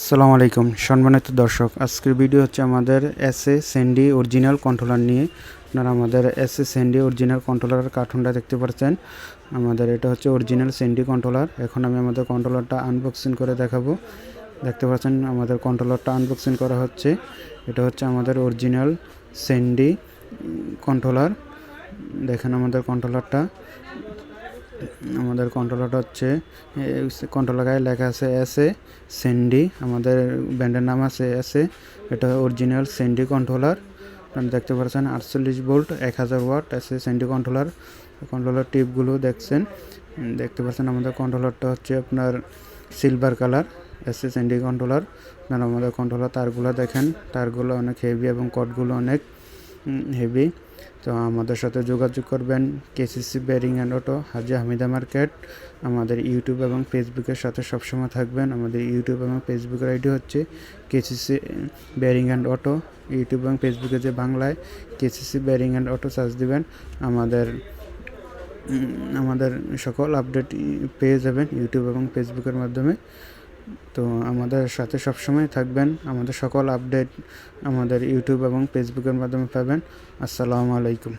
আসসালামু আলাইকুম সম্মানিত দর্শক, আজকের ভিডিও হচ্ছে আমাদের এস এ সেন্ডি অরিজিনাল কন্ট্রোলার নিয়ে। আপনারা আমাদের এস এ সেন্ডি অরিজিনাল কন্ট্রোলার কার্টুনটা দেখতে পাচ্ছেন। আমাদের এটা হচ্ছে অরিজিনাল সেন্ডি কন্ট্রোলার এখন আমি আমাদের কন্ট্রোলারটা আনবক্সিং করে দেখাবো। দেখতে পাচ্ছেন আমাদের কন্ট্রোলারটা আনবক্সিং করা হচ্ছে। এটা হচ্ছে আমাদের অরিজিনাল সেন্ডি কন্ট্রোলার দেখেন আমাদের কন্ট্রোলারটা আমাদের কন্ট্রোলারটা হচ্ছে কন্ট্রোলার গায়ে লেখা আছে এস এ সেন্ডি আমাদের ব্র্যান্ডের নাম আছে এস এ এটা অরিজিনাল সেন্ডি কন্ট্রোলার আপনি দেখতে পাচ্ছেন আটচল্লিশ ভোল্ট এক হাজার watt S A সেন্ডি controller controller টিপগুলো দেখছেন দেখতে পাচ্ছেন আমাদের কন্ট্রোলারটা হচ্ছে আপনার silver colour S A সেন্ডি controller আপনারা আমাদের কন্ট্রোলার তারগুলো দেখেন, তারগুলো অনেক হেভি এবং কটগুলো অনেক। হেভি তো আমাদের সাথে যোগাযোগ করবেন KCC bearing and auto Haji Hamida market. আমাদের ইউটিউব এবং ফেসবুকের সাথে সবসময় থাকবেন। আমাদের ইউটিউব এবং ফেসবুকের আইডি হচ্ছে KCC bearing and auto YouTube এবং ফেসবুকে যে বাংলায় KCC bearing and auto search দিবেন, আমাদের আমাদের সকল আপডেট পেয়ে যাবেন ইউটিউব এবং ফেসবুকের মাধ্যমে। তো আমাদের সাথে সবসময় থাকবেন, আমাদের সকল আপডেট আমাদের ইউটিউব এবং ফেসবুকের মাধ্যমে পাবেন। আসসালামু আলাইকুম।